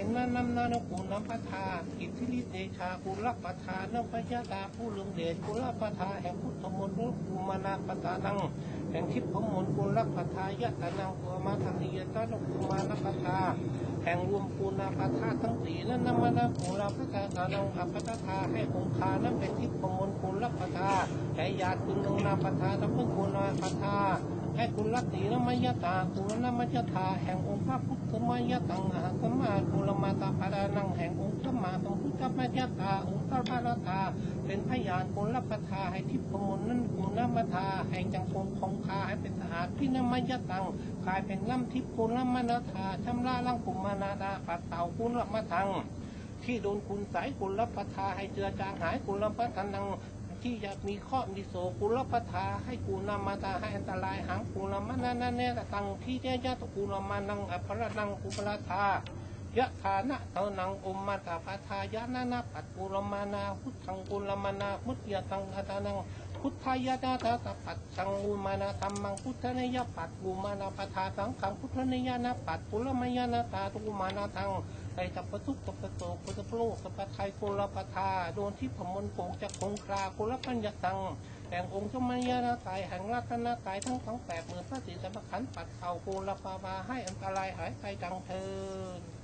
เป็นนันนำนานกุณพัทาอิทธิฤทธิเดชากุลปัทานพยาตาผู้ลืมเดชกุลปัทาแห่งพุทธมนต์รูมานาปตานังแห่งทิพย์มนต์กุลปัทายะตานังกุมาทังนิยตานุกุมานาปัทาแห่งรวมปูนาปทาทั้งสี่นั้นนำมานาปูนาพระกาตานังอัปตาให้องคานั้นเป็นทิพย์มนต์กุลปัทาแห่งญาติคุณนงนาปทาทั้งพึ่งกุณาปทาให้คุณรัตตินมยตาคุณนมยตาแห่งองค์พระพุทธมยตังอาสมมา กุลมาตาปารานังแห่งองค์สมมาสัมพุทธมยตาองค์พระพารตา เป็นพยานกุลปทาให้ทิพมนนั้นกุณมทาแห่งจังคงคงคาให้เป็นสะอาดพินมัยตังกลายเป็นน้ำทิพกุลมนาทาชำระลังกุมานาดาปัดเต่ากุลมทัง ที่โดนคุณสายกุลปทาให้เจือจางหายกุลปทานังที่อยากมีข้อมีโสกุลปทาให้กูนามาตาให้อันตรายหางกูนามานานเนตตังที่เจยะตกูนามานังอภรนังกุปลาทา ยะฐานะเตนังอุมมาตาปทายะนานาปัตกุลมานาพุทธังกุลมานาพุทธยตังอัตานังพุทธายะตาตาตาปัตสังอุมานาธรรมังพุทธเนยปัตกุมานาปทาสังขังพุทธเนยนาปัตกุลมายานาตาตุมานาทังไตตัปทุกตปโตปุตะโลกสัพพะไทยกุลปทาโดนที่พมลโปกจากคงครากุลปัญญตังแห่งองค์สมัยนาตายแห่งรัตนาตายทั้งสองแปดหมื่นพระศรีสัมขันปัดเข่ากุลปาบาให้อันตรายหายไปจังเทิน